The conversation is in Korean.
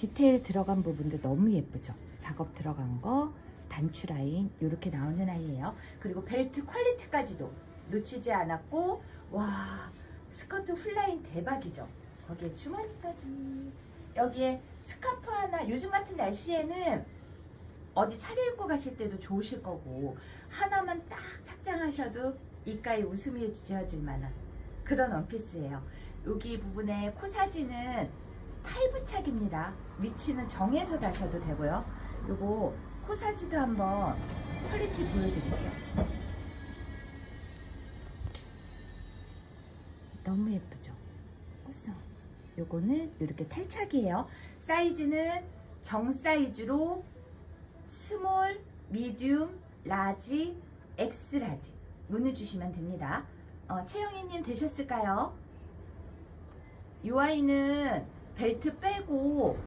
디테일 들어간 부분도 너무 예쁘죠? 작업 들어간 거, 단추 라인 이렇게 나오는 아이예요. 그리고 벨트 퀄리티까지도 놓치지 않았고 와 스커트 풀라인 대박이죠. 거기에 주머니까지 여기에 스카프 하나 요즘 같은 날씨에는 어디 차려입고 가실 때도 좋으실 거고 하나만 딱 착장하셔도 입가에 웃음이 지어질 만한 그런 원피스예요. 여기 부분에 코사지는 팔부착입니다. 위치는 정해서 다셔도 되고요. 요거 코사지도 한번 퀄리티 보여드릴게요. 너무 예쁘죠? 그래서 요거는 이렇게 탈착이에요. 사이즈는 정 사이즈로 스몰, 미디움, 라지, 엑스라지 문의 주시면 됩니다. 어, 채영이님 되셨을까요? 이 아이는 벨트 빼고